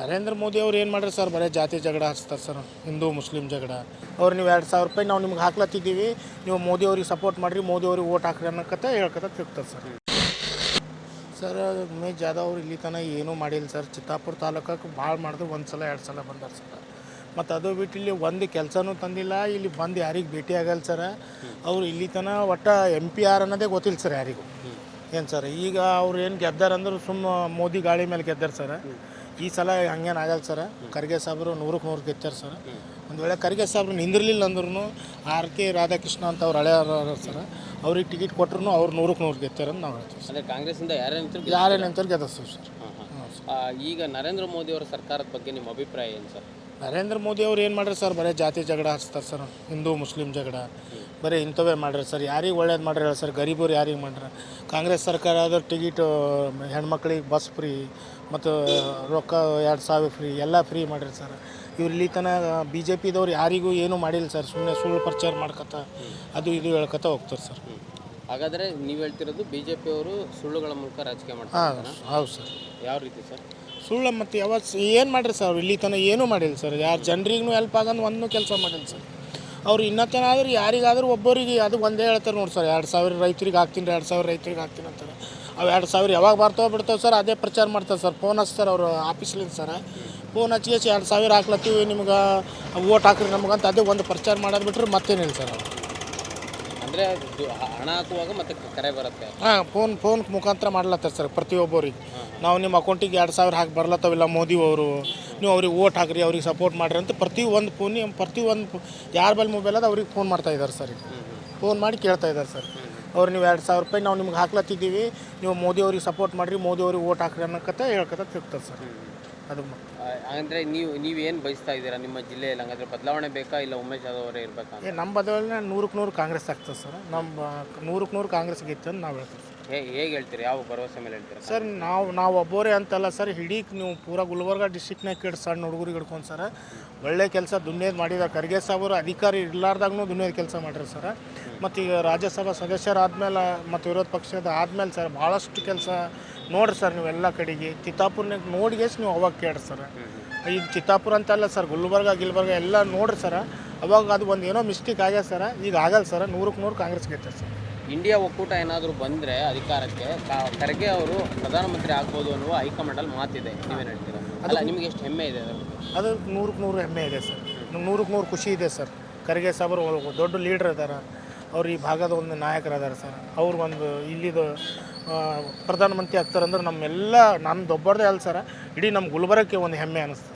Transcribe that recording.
ನರೇಂದ್ರ ಮೋದಿ ಅವ್ರು ಏನು ಮಾಡ್ರಿ ಸರ್? ಬರೀ ಜಾತಿ ಜಗಳ ಹಚ್ತಾರೆ ಸರ್, ಹಿಂದೂ, ಮುಸ್ಲಿಂ ಜಗಳ. ಅವ್ರು ನೀವು ಎರಡು ಸಾವಿರ ರೂಪಾಯಿ ನಾವು ನಿಮ್ಗೆ ಹಾಕ್ಲತ್ತಿದ್ದೀವಿ. ನೀವು ಮೋದಿ ಅವ್ರಿಗೆ ಸಪೋರ್ಟ್ ಮಾಡಿರಿ, ಮೋದಿ ಅವ್ರಿಗೆ ಓಟ್ ಹಾಕ್ರಿ ಅನ್ನೋಕತ್ತ ಹೇಳ್ಕತ್ತ ತಿರ್ತಾರೆ ಸರ್. ಸರ್, ಉಮೇಶ್ ಜಾಧವ್ ಅವ್ರು ಇಲ್ಲಿ ತನಕ ಏನೂ ಮಾಡಿಲ್ಲ ಸರ್. ಚಿತ್ತಾಪುರ ತಾಲೂಕಕ್ಕೆ ಭಾಳ ಮಾಡಿದ್ರು, ಒಂದು ಸಲ, ಎರಡು ಸಲ ಬಂದಾರ ಸರ್. ಮತ್ತು ಅದು ಬಿಟ್ಟು ಇಲ್ಲಿ ಒಂದು ಕೆಲಸನೂ ತಂದಿಲ್ಲ, ಇಲ್ಲಿ ಬಂದು ಯಾರಿಗೆ ಭೇಟಿ ಆಗಲ್ಲ ಸರ್. ಅವ್ರು ಇಲ್ಲಿ ತನಕ ಒಟ್ಟು ಎಂ ಪಿ ಆರ್ ಅನ್ನೋದೇ ಗೊತ್ತಿಲ್ಲ ಸರ್ ಯಾರಿಗೂ. ಏನು ಸರ್, ಈಗ ಅವ್ರು ಏನು ಗೆದ್ದಾರಂದ್ರೆ ಸುಮ್ಮ ಮೋದಿ ಗಾಳಿ ಮೇಲೆ ಗೆದ್ದಾರ ಸರ್. ಈ ಸಲ ಹಂಗೇನು ಆಗಲ್ಲ ಸರ್. ಖರ್ಗೆ ಸಾಬ್ರು ನೂರಕ್ಕೆ ನೂರು ಗೆದ್ದಾರ ಸರ್. ಒಂದು ವೇಳೆ ಖರ್ಗೆ ಸಾಬ್ರು ನಿಂದಿರಲಿಲ್ಲ ಅಂದ್ರೂ ಆರ್ ಕೆ ರಾಧಾಕೃಷ್ಣ ಅಂತ ಅವ್ರು ಹಳೆ ಸರ್ ಅವ್ರಿಗೆ ಟಿಕೆಟ್ ಕೊಟ್ಟರು ಅವ್ರು ನೂರಕ್ಕೆ ನೂರು ಗೆದ್ದಾರ ಅಂತ ನಾವು ಹೇಳ್ತೀವಿ ಅಂದರೆ ಕಾಂಗ್ರೆಸ್ಸಿಂದ ಯಾರೇ ನಿಂತರು ಗೆದ್ದ ಸರ್ ಸರ್. ಈಗ ನರೇಂದ್ರ ಮೋದಿ ಅವರ ಸರ್ಕಾರದ ಬಗ್ಗೆ ನಿಮ್ಮ ಅಭಿಪ್ರಾಯ ಏನು ಸರ್? ನರೇಂದ್ರ ಮೋದಿ ಅವ್ರು ಏನು ಮಾಡ್ರಿ ಸರ್ ಬರೀ ಜಾತಿ ಜಗಳ ಹಚ್ತಾರೆ ಸರ್ ಹಿಂದೂ ಮುಸ್ಲಿಂ ಜಗಳ. ಬರೀ ಇಂಥವೇ ಮಾಡ್ರಿ ಸರ್. ಯಾರಿಗೆ ಒಳ್ಳೇದು ಮಾಡ್ರಿ ಹೇಳಿ ಸರ್. ಗರೀಬರು ಯಾರಿಗೆ ಮಾಡ್ರಿ? ಕಾಂಗ್ರೆಸ್ ಸರ್ಕಾರ ಆದ್ರೆ ಟಿಕೆಟ್ ಹೆಣ್ಮಕ್ಳಿಗೆ ಬಸ್ ಫ್ರೀ ಮತ್ತು ರೊಕ್ಕ ಎರಡು ಸಾವಿರ ಫ್ರೀ ಎಲ್ಲ ಫ್ರೀ ಮಾಡಿರಿ ಸರ್. ಇವ್ರು ಇಲ್ಲಿ ತನಕ ಬಿ ಜೆ ಪಿದವ್ರು ಯಾರಿಗೂ ಏನೂ ಮಾಡಿಲ್ಲ ಸರ್. ಸುಮ್ಮನೆ ಸುಳ್ಳು ಪ್ರಚಾರ ಮಾಡ್ಕೊತ ಅದು ಇದು ಹೇಳ್ಕೊತ ಹೋಗ್ತಾರೆ ಸರ್. ಹಾಗಾದರೆ ನೀವು ಹೇಳ್ತಿರೋದು ಬಿ ಜೆ ಅವರು ಸುಳ್ಳುಗಳ ಮೂಲಕ ರಾಜಕೀಯ ಹಾಂ ಮಾಡ್ತಾರೆ ಹೌದು ಸರ್. ಯಾವ ರೀತಿ ಸರ್? ಸುಳ್ಳು ಮತ್ತು ಯಾವತ್ತು ಏನು ಮಾಡಿರಿ ಸರ್ ಅವ್ರು? ಇಲ್ಲಿ ತನಕ ಏನೂ ಮಾಡಿಲ್ಲ ಸರ್. ಯಾರು ಜನರಿಗೂ ಹೆಲ್ಪ್ ಆಗಂದು ಒಂದು ಕೆಲಸ ಮಾಡಿಲ್ಲ ಸರ್. ಅವ್ರು ಇನ್ನತ್ತೇನಾದ್ರೂ ಯಾರಿಗಾದ್ರೂ ಒಬ್ಬರಿಗೆ ಅದು ಒಂದೇ ಹೇಳ್ತಾರೆ ನೋಡಿ ಸರ್. ಎರಡು ಸಾವಿರ ರೈತರಿಗೆ ಹಾಕ್ತೀನಿ ಎರಡು ಸಾವಿರ ರೈತರಿಗೆ ಹಾಕ್ತೀನಿ ಅಂತಾರೆ. ಅವು ಎರಡು ಸಾವಿರ ಯಾವಾಗ ಬರ್ತಾವೆ ಬಿಡ್ತಾವೆ ಸರ್ ಅದೇ ಪ್ರಚಾರ ಮಾಡ್ತಾರೆ ಸರ್. ಫೋನ್ ಹಚ್ತಾರೆ ಅವರು ಆಫೀಸ್ಲಿಂದ ಸರ್. ಫೋನ್ ಹಚ್ಚಿಗೆ ಎರಡು ಸಾವಿರ ಹಾಕ್ಲತ್ತೀವಿ ನಿಮ್ಗೆ ಓಟ್ ಹಾಕ್ರಿ ನಮಗಂತ ಅದೇ ಒಂದು ಪ್ರಚಾರ ಮಾಡೋದು ಬಿಟ್ರೆ ಮತ್ತೇನಿಲ್ಲ ಸರ್ ಅವ್ರು. ಅಂದರೆ ಹಣ ಹಾಕುವಾಗ ಮತ್ತೆ ಕರೆ ಬರುತ್ತೆ. ಹಾಂ ಫೋನ್ ಫೋನ್ ಮುಖಾಂತರ ಮಾಡ್ಲತ್ತಾರೆ ಸರ್ ಪ್ರತಿಯೊಬ್ಬರಿಗೆ ನಾವು ನಿಮ್ಮ ಅಕೌಂಟಿಗೆ ಎರಡು ಸಾವಿರ ಹಾಕಿ ಬರ್ಲತ್ತವಿಲ್ಲ ಮೋದಿ ಅವರು ನೀವು ಅವ್ರಿಗೆ ಓಟ್ ಹಾಕ್ರಿ ಅವ್ರಿಗೆ ಸಪೋರ್ಟ್ ಮಾಡಿರಿ ಅಂತ ಪ್ರತಿ ಒಂದು ಫೋನಿ ಪ್ರತಿ ಒಂದು ಯಾರ ಬಳಿ ಮೊಬೈಲ್ ಅದ ಅವ್ರಿಗೆ ಫೋನ್ ಮಾಡ್ತಾ ಇದ್ದಾರೆ ಸರ್ ಫೋನ್ ಮಾಡಿ ಕೇಳ್ತಾ ಇದ್ದಾರೆ ಸರ್ ಅವ್ರು ನೀವು ಎರಡು ಸಾವಿರ ರೂಪಾಯಿ ನಾವು ನಿಮ್ಗೆ ಹಾಕ್ಲತ್ತಿದ್ದೀವಿ ನೀವು ಮೋದಿ ಅವ್ರಿಗೆ ಸಪೋರ್ಟ್ ಮಾಡಿರಿ ಮೋದಿ ಅವ್ರಿಗೆ ಓಟ್ ಹಾಕ್ರಿ ಅನ್ನೋಕತ್ತ ಹೇಳ್ಕತ್ತ ತಿರ್ತಾರೆ ಸರ್ ಅದು ಅಂದರೆ ನೀವು ನೀವು ಏನು ಬಯಸ್ತಾ ಇದ್ದೀರಾ? ನಿಮ್ಮ ಜಿಲ್ಲೆಯಲ್ಲಿ ಹಂಗಾದ್ರೆ ಬದಲಾವಣೆ ಬೇಕಾ ಇಲ್ಲ ಉಮೇಶ್ ಯಾದವ್ ಅವರೇ ಇರಬೇಕಾ ಏ ನಮ್ಮ ಬದಲಲ್ಲಿ ನೂರಕ್ಕೆ ನೂರು ಕಾಂಗ್ರೆಸ್ ಆಗ್ತದೆ ಸರ್. ನಮ್ಮ ನೂರಕ್ಕೆ ನೂರು ಕಾಂಗ್ರೆಸ್ ಗೆದ್ದು ಅಂತ ನಾವು ಹೇಳ್ತೀವಿ ಸರ್. ಹೇ ಹೇಗೆ ಹೇಳ್ತೀರಿ? ಯಾವ ಭರವಸೆ ಮೇಲೆ ಹೇಳ್ತೀರಾ? ಸರ್ ನಾವು ನಾವು ಒಬ್ಬರೇ ಅಂತಲ್ಲ ಸರ್. ಇಡೀ ನೀವು ಪೂರ ಗುಲ್ಬರ್ಗ ಡಿಸ್ಟಿಕ್ನಾಗ ಕೇಳಿ ಸಣ್ಣ ಹುಡುಗರಿಗೆ ಹಿಡ್ಕೊಂಡು ಸರ್. ಒಳ್ಳೆ ಕೆಲಸ ದುನಿಯದ್ ಮಾಡಿದ ಖರ್ಗೆ ಸಾಬರು ಅಧಿಕಾರಿ ಇರ್ಲಾರ್ದಾಗೂ ದುನಿಯದ ಕೆಲಸ ಮಾಡ್ರಿ ಸರ್. ಮತ್ತು ಈಗ ರಾಜ್ಯಸಭಾ ಸದಸ್ಯರಾದ್ಮೇಲೆ ಮತ್ತು ವಿರೋಧ ಪಕ್ಷದ ಆದ್ಮೇಲೆ ಸರ್ ಭಾಳಷ್ಟು ಕೆಲಸ ನೋಡ್ರಿ ಸರ್ ನೀವೆಲ್ಲ ಕಡೆಗೆ. ಚಿತ್ತಾಪುರ್ನಾಗ ನೋಡಿಗೆಸ್ ನೀವು ಅವಾಗ ಕೇಳ್ರಿ ಸರ್. ಈಗ ಚಿತ್ತಾಪುರ ಅಂತ ಅಲ್ಲ ಸರ್ ಗುಲ್ಬರ್ಗ ಗಿಲ್ಬರ್ಗ ಎಲ್ಲ ನೋಡ್ರಿ ಸರ್. ಅವಾಗ ಅದು ಒಂದು ಏನೋ ಮಿಸ್ಟೇಕ್ ಆಗ್ಯದ ಸರ್. ಈಗ ಆಗಲ್ಲ ಸರ್ ನೂರಕ್ಕೆ ನೂರು ಕಾಂಗ್ರೆಸ್ ಗೆದ್ದ ಸರ್. ಇಂಡಿಯಾ ಒಕ್ಕೂಟ ಏನಾದರೂ ಬಂದರೆ ಅಧಿಕಾರಕ್ಕೆ ಖರ್ಗೆ ಅವರು ಪ್ರಧಾನಮಂತ್ರಿ ಆಗ್ಬೋದು ಅನ್ನುವ ಹೈಕಮಾಂಡಲ್ಲಿ ಮಾತಿದೆ ನೀವೇನು ಹೇಳ್ತೀರಾ? ಅಲ್ಲ ನಿಮಗೆ ಎಷ್ಟು ಹೆಮ್ಮೆ ಇದೆ ಅದು ನೂರಕ್ಕೆ ನೂರು ಹೆಮ್ಮೆ ಇದೆ ಸರ್. ನೂರಕ್ಕೆ ನೂರು ಖುಷಿ ಇದೆ ಸರ್. ಖರ್ಗೆ ಸಾಬರು ದೊಡ್ಡ ಲೀಡ್ರ್ ಇದ್ದಾರೆ ಅವ್ರು ಈ ಭಾಗದ ಒಂದು ನಾಯಕರದಾರೆ ಸರ್. ಅವ್ರು ಒಂದು ಇಲ್ಲಿದು ಪ್ರಧಾನಮಂತ್ರಿ ಆಗ್ತಾರಂದ್ರೆ ನಮ್ಮೆಲ್ಲ ನಾನು ದೊಬ್ಬರದೇ ಅಲ್ಲ ಸರ್. ಇಡೀ ನಮ್ಮ ಗುಲ್ಬರ್ಗಕ್ಕೆ ಒಂದು ಹೆಮ್ಮೆ ಅನಿಸ್ತದೆ. ಸರ್